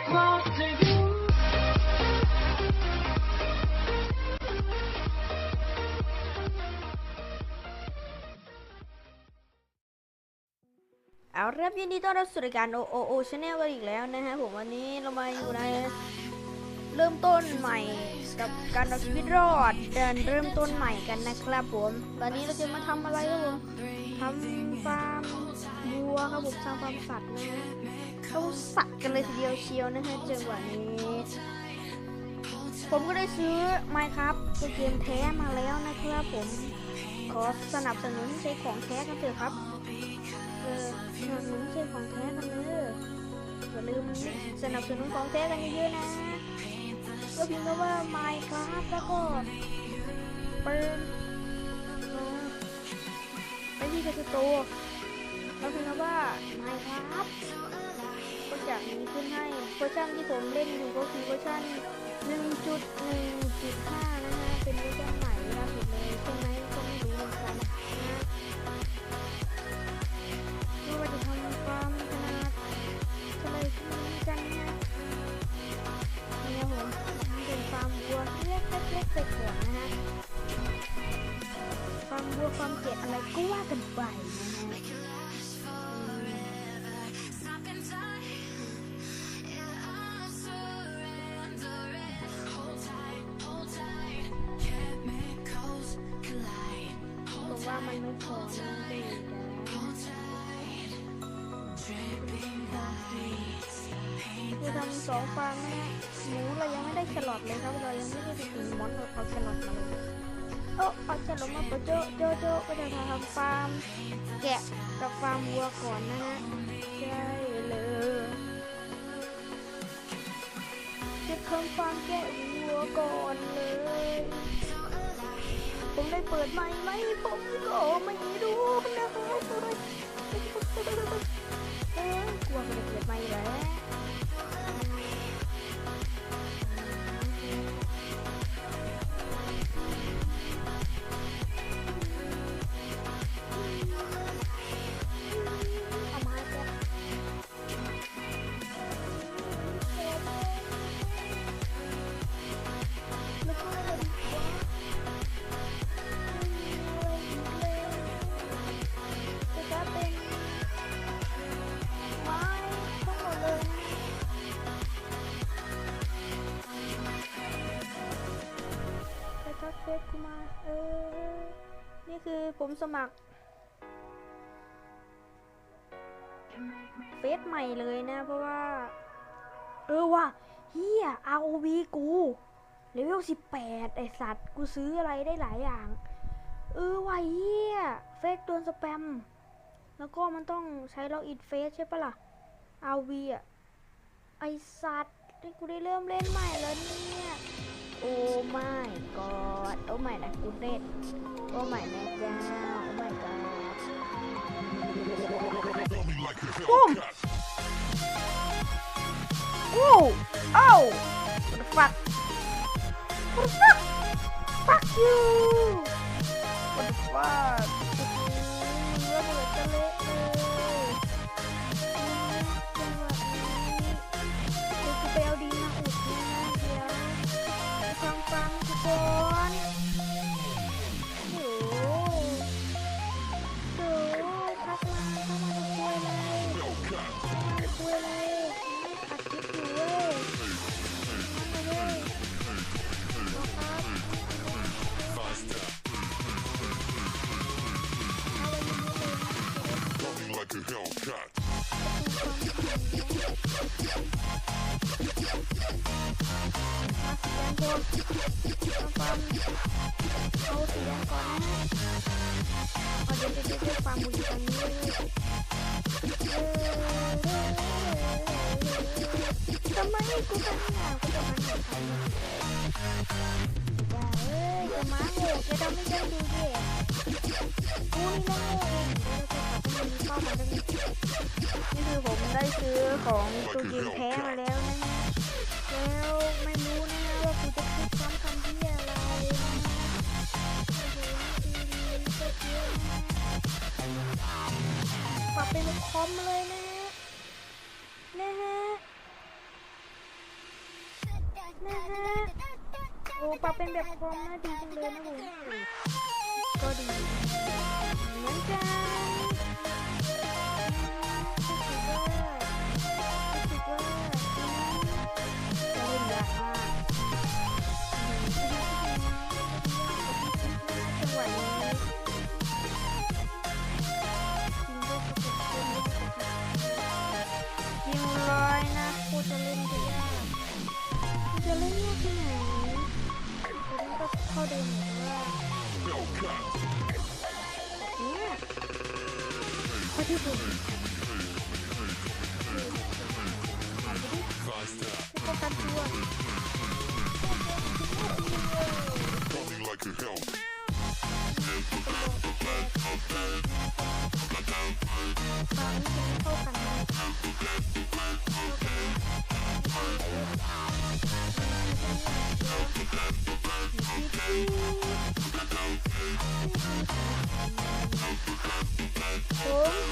เอาเริ่มยินดีต้อนรับสู่รายการ O O O Channel กันอีกแล้วนะฮะผมวันนี้เรามาอยู่ในเริ่มต้นใหม่กับการเอาชีวิตรอดเดินเริ่มต้นใหม่กันนะครับผมตอนนี้เราจะมาทำอะไรครับผมทำฟาร์มวัวครับผมสร้างฟาร์มสัตว์นะ เข้าสัตว์กันเลยทีเดียวเชียวนะฮะจังหวะนี้ ผมก็ได้ซื้อไมครับตัวเกมแท้มาแล้วนะครับผม ขอสนับสนุนใช้ของแท้กันเถอะครับ เออสนับสนุนเช่นของแท้กันเลยอย่าลืมสนับสนุนของแท้กันเยอะๆนะก็พิมพ์คำว่า Minecraft แล้วก็เปิดไปที่กระตูแล้วพิมพ์คำว่า Minecraft จะมีขึ้นให้เวอร์ชันที่ผมเล่นอยู่ก็คือเวอร์ชัน1.1.5 นะฮะ เป็นเวอร์ชันใหม่นะครับ เอาแครอทมาปะโจโจโจก็จะทำฟาร์มแกะกับฟาร์มวัวก่อนนะฮะใช่เลยจะทำฟาร์มแกะวัวก่อนเลย ผมได้เปิดไมค์ไหมผมก็ไม่รู้นะครับเอ๊ะกลัวจะเปิดไมค์แล้ว สมัครเฟซใหม่เลยนะ เพราะว่า เออว่ะเฮีย ROV กูเลเวล18ไอสัตว์ กูซื้ออะไรได้หลายอย่าง เออว่ะเฮียเฟซโดนสแปม แล้วก็มันต้องใช้ล็อกอินเฟซใช่ปะล่ะอาวีอะไอสัตว์นี่กูได้เริ่มเล่นใหม่แล้วเนี่ย โอ้ไม่กอดโอ้ไม่นะกูเด็ดโอ้ไม่แม่เจ้า โอ้ไม่กอดปุ้มโอ้โอ้ what the fuck what the fuck fuck you what the fuck จะมาโง่จะทำให้ฉันดูเย่กูนี่นะโง่เองเดี๋ยวจะกลับไปมีเป้าหมายตรงนี้นี่คือผมได้ซื้อของตัวเกมแท้มาแล้วนะแล้วไม่รู้นะว่ากูจะพูดซ้ำคำที่อะไรโอ้โหดีดีก็เยอะนะปรับเป็นคอมเลยนะนะฮะนะฮะ โอ้ปรับเป็นแบบคอมน่าดีจังเลยนะผมก็ดีเหมือนกัน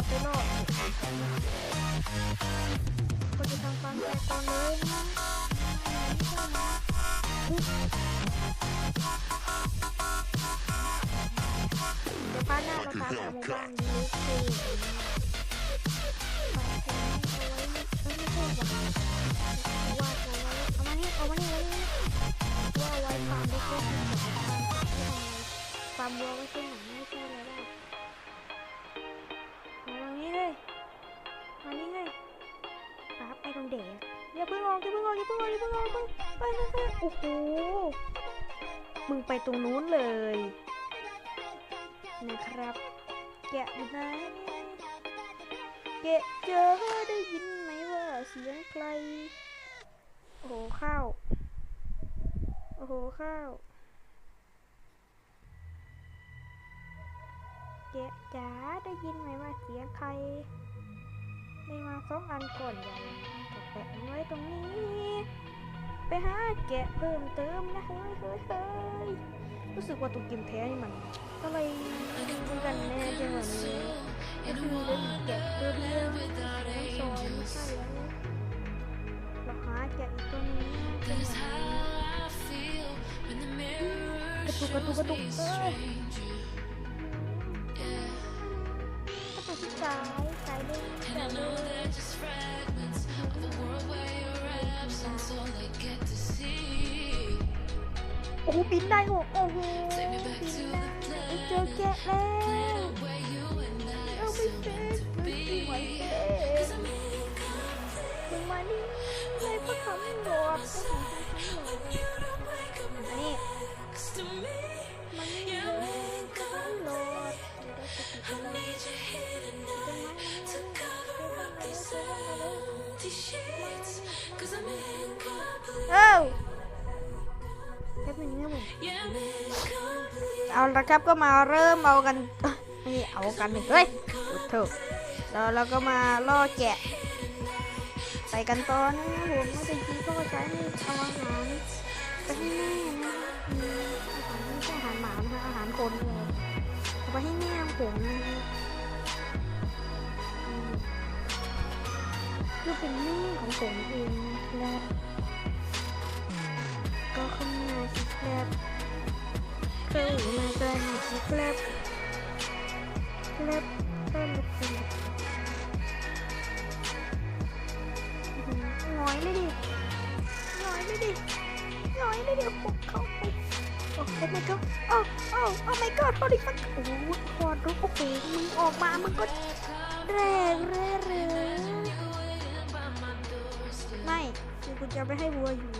ผมจะไปรอดก็จะทำ ไปไปไปโอ้โห มึงไปตรงนู้นเลยนะครับ แกะอยู่ไหนเกะเจอได้ยินไหมว่าเสียงใคร โอ้โหข้าว โอ้โหข้าวเกะจ๋าได้ยินไหมว่าเสียงใครได้มาสองอันก่อนอย่างแปะไว้ตรงนี้ ไปหาแกะเพิ่มเติมนะเฮ้ยเฮ้ยเฮ้ยรู้สึกว่าตัวเกมแท้นี่มันอะไรกันแน่จังหวะนี้ก็คือเล่นแกะตัวเดียวสองไม่ใช่แล้วเราหาแกะอีกตัวนี้จังหวะนี้กระตุกกระตุกกระตุกเอ้ย อ้โหบินได้โหโอ้โหบินได้ไอ้เจอแกะแล้วเอาไม่เป็นมึงไม่ไหวเองมึงมานี่เลยพระคำหลอดพระคำหลอดนี่มันนี่เลยพระคำหลอดเดี๋ยวเราจะติดอะไรเอ้าแป๊บนึงนะผมเอาละครับก็มาเริ่มเอากันนี่เอากันหนึ่งเฮ้ยเถอะแล้วเราก็มาล่อแกะใส่กันตอนนะผมไม่ได้กินก็ใช้เอาอาหารไปให้แม่นะอาหารไม่ใช่อาหารหมานะอาหารคนเลยเอาไปให้แม่ผมนะคือเป็นแม่ของผมเองนะครับก็เข้ามาสิ ครับเข้ามากันนะครับครับต้นกระถิ่นหงอยเลยดิหงอยเลยดิหงอยเลยดิพวกเขาไปโอ้ my god โอ้โอ้โอ้ my god โอ้ดิฟักโอ้โหคอรุกโอ้โหมึงออกมามึงก็แรงแรงแรงไม่คือกูจะไปให้วัวอยู่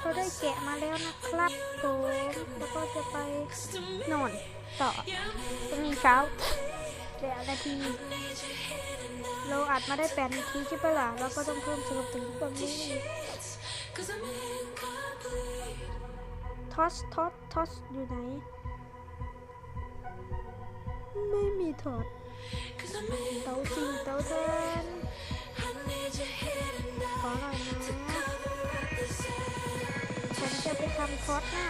เราได้แกะมาแล้วนะครับผมแล้วก็จะไปนอนต่อพรุ่งนี้เช้าแปดนาที เราอัดมาได้แปดนาทีใช่ปะล่ะเราก็ต้องเพิ่มสรุปถึงตรงนี้ทอสทอสทอสอยู่ไหน ไม่มีทอสเตาจริงเตาแทนขอหน่อยนะ ทำทอสหน้า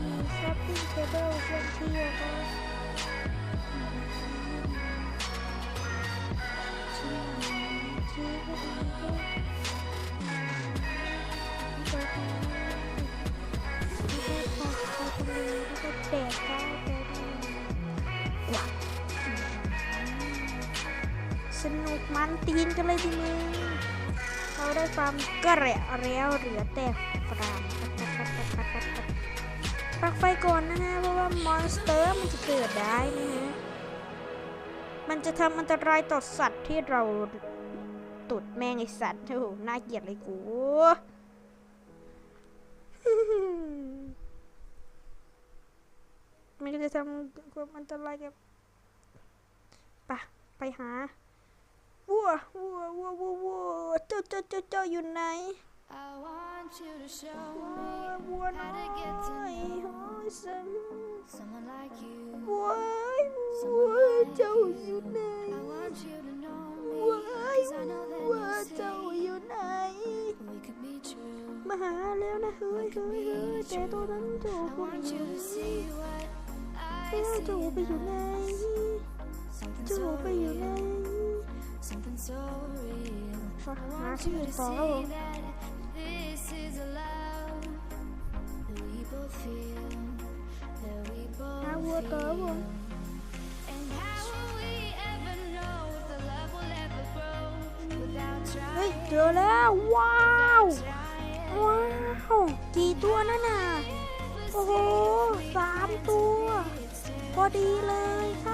มีซับปิ้งเคเบิลเคลื่อนที่แล้วก็ที่ที่ก็ดีก็ก็ทำที่ก็พอพอคนนี้ก็แตกได้แต่ว้าสนุกมันตีนกันเลยทีนี้ ฟาร์มกระแระแล้วเหลือแต่ฟาร์มปักไฟก่อนนะฮะเพราะว่ามอนสเตอร์มันจะเกิดได้นะฮะมันจะทำอันตรายต่อสัตว์ที่เราตุดแม่งไอสัตว์โอ้โหน่าเกลียดเลยกูมันก็จะทำความอันตรายกับไปะไปหา วัววัววัววัววัวเจ้าเจ้าเจ้าเจ้าอยู่ไหน I want you to show วัว me วัวน้อย how to get to โอ้ know ยสัน someone like you. วัววัวเจ้าอยู่ไหน I want you to know วัว me, cause I know that วัว you เจ้า say อยู่ไหน we could be true. มาหาแล้วนะเฮ้ยเฮ้ยเฮ้ยแต่ตัวนั้นเจ้า I ก็ไม่ want อ you ยู่ to see what เจ้า I เจ้าไปอยู่ไหน see. Something เจ้า so ไปอยู่ไหน real, something so มาที่มีฟองครัหาวัวต่อครัเฮ้ยเจอแล้วว้าวว้าวกี่ตัวนั่นน่ะโอ้โหสามตัว พอดีเลยค่ะ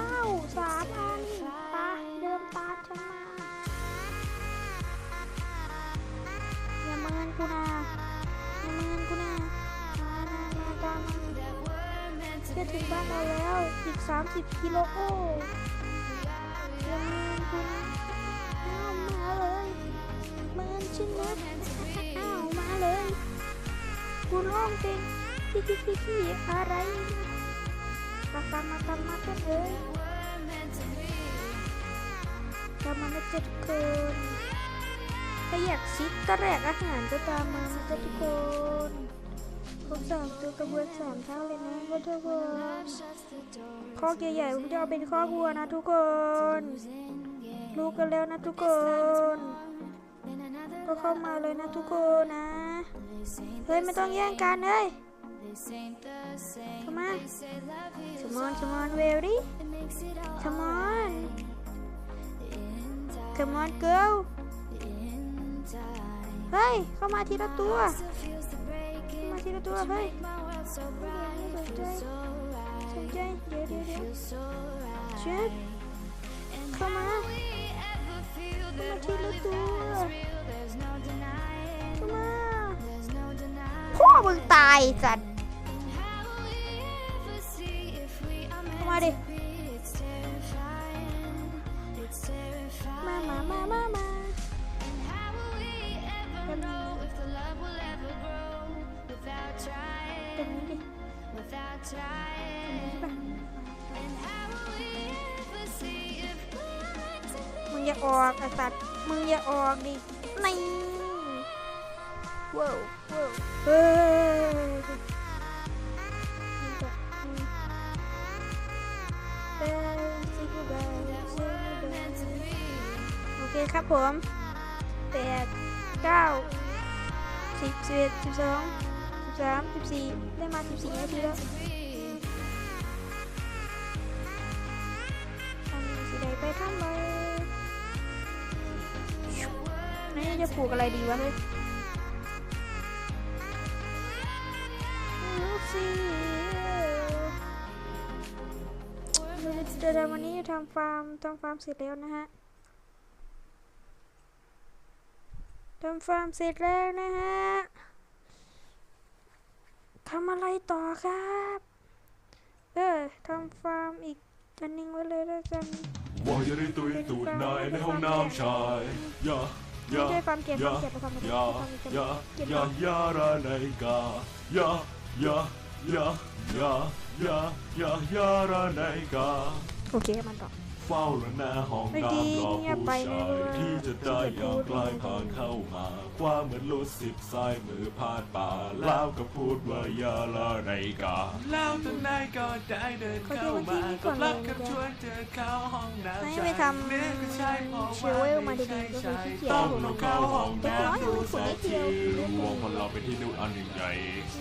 จะถึงบ้านเราแล้วอีก 30 กิโลโอ้ย่าเมินกูนะอ้าวมาเลยเมินฉันนะอ้าวมาเลยกูร้องเพลงพี่พี่พี่พี่อะไรมาตามมาตามมากันเลย we're meant to be. ตามมานะจ๊ะทุกคนถ้าอยากซิดก็แรกอาหารก็ตามมานะจ๊ะทุกคน ครบสามตัวกระบวนสามเท่าเลยนะก็ทุกคน Love shuts the door. คอกใหญ่ๆผมจะเอาเป็นคอกวัวนะทุกคน Losing, yeah. รู้กันแล้วนะทุกคน In another ก็เข้ามาเลยนะทุกคนนะ This ain't เฮ้ยไม่ต้องแย่งกันเฮ้ย This ain't the same. Come on. They say love heals come on come all. on very It makes it all come on alright. In time, come on girl in time. เฮ้ย เข้ามาทีละตัว มาทีลตัวไปสนใจสนใจเยชิดเข้ามาเข้ามาทีละตัเข้ามาพ่อมึงตายจัดเข้ามาดิ มึงอย่าออกไอ้สัตว์มึงอย่าออกดินี่ว้าวว้าวเฮ้ยโอเคครับผมแปดเก้าสิบสิบเอ็ดสิบสอง สิบสามสิบสี่ได้มาสิบสี่นาทีแล้วทำสีใดไปทำไปนี่จะปลูกอะไรดีวะเฮ้ยเดี๋ยววันนี้ทำฟาร์มทำฟาร์มเสร็จแล้วนะฮะทำฟาร์มเสร็จแล้วนะฮะ ทำอะไรต่อครับ เออทำฟาร์มอีกอันหนึงไว้เลยแล้วกันว่าจะได้ตุยตูดนายในห้องน้ำชายอย่าไม่ใช่ความเกลียดความเกลียดความเกลียดยาความเกลียดยาเกลียดยายาระไนกายายายายายายายาระไนกาโอเคมันต่อ เฝ้าระหน้าห้องไม่ดีน้ำรอเงียบผู้ไปชายเลยที่จะได้อย่างใกล้ผ่านเข้ามาคว้าเหมือนลูดสิบสายมือพาดป่าแล้วก็พูดว่ายาละไนกาแล้วตรงไหนก็ได้เดินเข้ามาก็รับคำชวนเธอเข้าห้องน้ำไม่ไปทำเนื้อก็ใช่เพราะเชลเวลมาดีๆก็คือขี้เกียจต้องผมเราเข้าห้องเด็กน้อยน้ำยังดูไม่ขุดสันิกดเดีทียวดวงคนเราเป็นที่นู่นอันหนึ่งใหญ่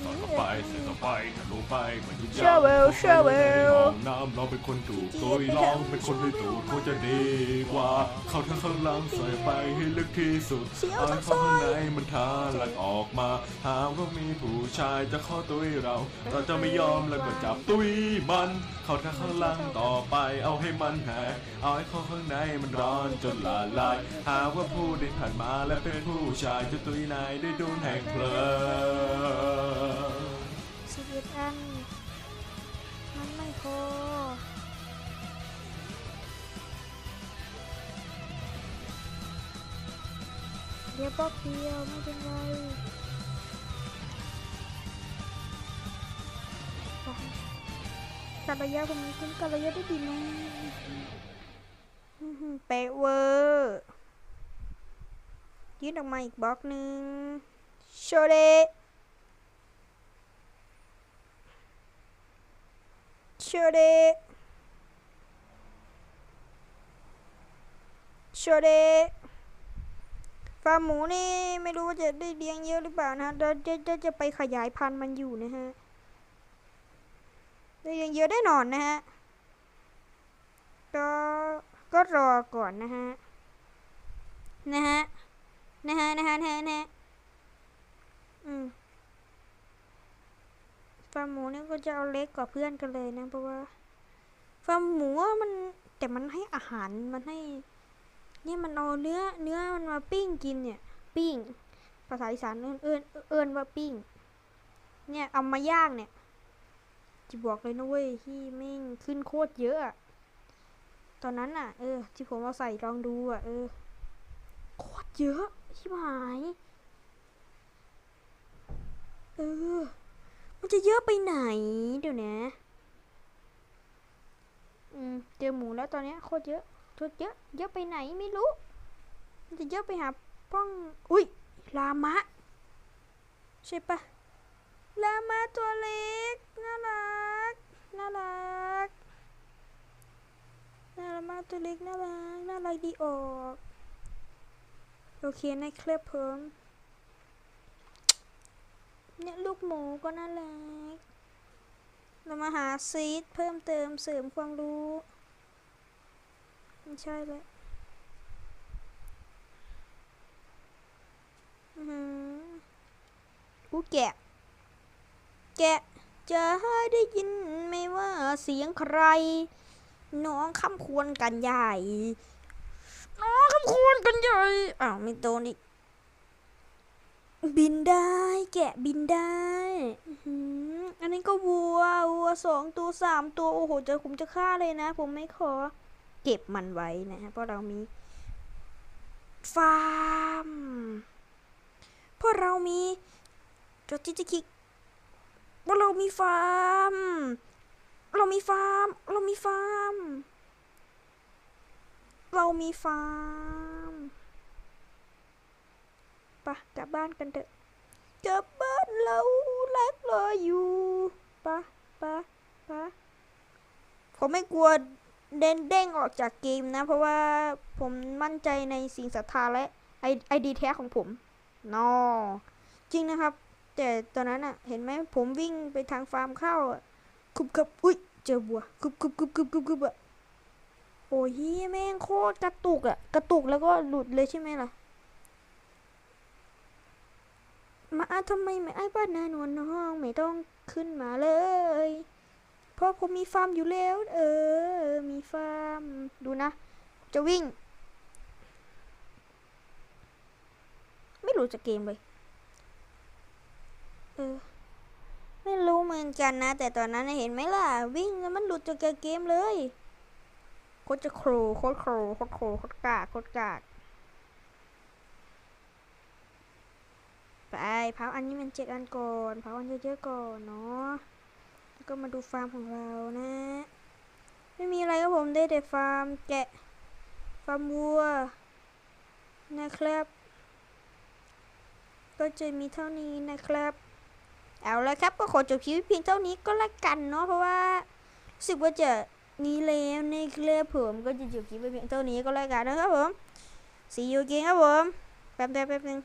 ต่อไปเสร็จต่อไปทะลุไปเหมือนที่เชลเวลเชลเวลห้องน้ำเราเป็นคนถูกตัวร้องเป็นคนที่ถูกคงจะดีกว่า เข้าทางข้างหล่างใส่ไปให้ลึกที่สุดเสียวเอาทั้ให้งซเข้าอข้างยในมันทาหลักออกมา หากว่ามีผู้ชายจะเข้าตุ้ยเรา เราจะไม่ยอมแล้วก็จับตุ้ยมัน เข้าทางข้างล่างต่อไปเอาให้มันแหกเอาให้เข้าข้างในมันร้อนจนละลาย หากว่าผู้ได้ผ่านมาและเป็นผู้ชายจะตุ้ยนายด้วยดวงแห่งเพลิงสิบเอ็ดอัน มันไม่พอ ดี๋ยวบอกเดียวไม่เป็นไรไปกัดระยะผมคุณกัดระยะได้ดีมากอื้อหือเป๊ะเวอร์ยื่นออกมาอีกบล็อกหนึ่งโชเดโชเดโชเด ฟาร์มหมูนี่ไม่รู้ว่าจะได้เลี้ยงเยอะหรือเปล่านะเราจะจะจะไปขยายพันธุ์มันอยู่นะฮะได้เลี้ยงเยอะได้นอนนะฮะก็ก็รอก่อนนะฮะนะฮะนะฮะนะฮะนะฮะนะฮะอืมฟาร์มหมูนี่ก็จะเอาเล็กกว่าเพื่อนกันเลยนะเพราะว่าฟาร์มหมูมันแต่มันให้อาหารมันให้ นี่ยมันเอาเนื้อเนื้อมันมาปิ้งกินเนี่ย ปิ้ง ภาษาอีสานเอิ้นเอิ้นเอิ้นว่าปิ้ง เนี่ยเอามาย่างเนี่ยจะบอกเลยนะเว้ยที่แม่งขึ้นโคตรเยอะตอนนั้นอะ เออ ที่ผมเอาใส่ลองดูอะ เออ โคตรเยอะชิบหาย เออ มันจะเยอะไปไหน เดี๋ยวนะ อืม เจอหมูแล้วตอนเนี้ยโคตรเยอะ ตรเยอะ เยอะไปไหนไม่รู้ มันจะเยอะไปหาป้อง อุ้ย ลามะ ใช่ปะลามะตัวเล็ก น่ารัก น่ารักน่ารักมาตัวเล็กน่ารัก น่ารักดีออก โอเคนะครับผมเนี่ยลูกหมูก็น่ารัก เรามาหาซีดเพิ่มเติมเสริมความรู้ ไม่ใช่เลยอือหืออู้แกะ แกะจะได้ยินไหม่ว่าเสียงใคร น้องคำควรกันใหญ่ น้องคำควรกันใหญ่ อ้าวไม่โดนอีก บินได้ แกะบินได้อือหืออันนี้ก็วัว วัวสองตัวสามตัว โอ้โหจะผมจะฆ่าเลยนะ ผมไม่ขอ เก็บมันไว้นะฮะเพราะเรามีฟาร์มเพราะเรามีจดจิจิคิกเพราะเรามีฟาร์ม เรามีฟาร์ม เรามีฟาร์ม เรามีฟาร์มปะกลับบ้านกันเถอะกลับบ้านเรารักรออยู่ปะปะปะผมไม่กลัว เด้นเด้งออกจากเกมนะ เพราะว่าผมมั่นใจในสิ่งศรัทธาและไอไอดีแท้ของผมนอจริงนะครับ แต่ตอนนั้นอะเห็นไหมผมวิ่งไปทางฟาร์มข้าวคุบกับอุ้ยเจอบัวคุบคุบคุบคุบคุบคุบอะโอ้ยแม่งโคตรกระตุกอะกระตุกแล้วก็หลุดเลยใช่ไหมล่ะมาทำไมไม่ไอ้บ้านนานวลน้อง ไม่ต้องขึ้นมาเลย เพราะผมมีฟาร์มอยู่แล้ว เออ มีฟาร์ม ดูนะ จะวิ่ง ไม่รู้จะเกมเลย เออ ไม่รู้เหมือนกันนะ แต่ตอนนั้นเห็นไหมล่ะ วิ่งแล้วมันหลุดจากเกมเลยโคตรจะโครโคตรโครโคตรโครโคตรกากโคตรกากไปเผาอันนี้มันเจ็ดอันก่อนเผาอันเยอะๆก่อนเนาะ ก็มาดูฟาร์มของเรานะ ไม่มีอะไรครับผมได้แต่ฟาร์มแกะ ฟาร์มวัว นะครับ ก็จะมีเท่านี้นะครับ เอาละครับก็ขอจบคลิปเพียงเท่านี้ก็แล้วกันเนาะเพราะว่ารู้สึกว่าจะนี้แล้วนะครับผมก็จะจบคลิปเพียงเท่านี้ก็แล้วกันนะครับผม see you again ครับผมแป๊บๆแป๊บนึง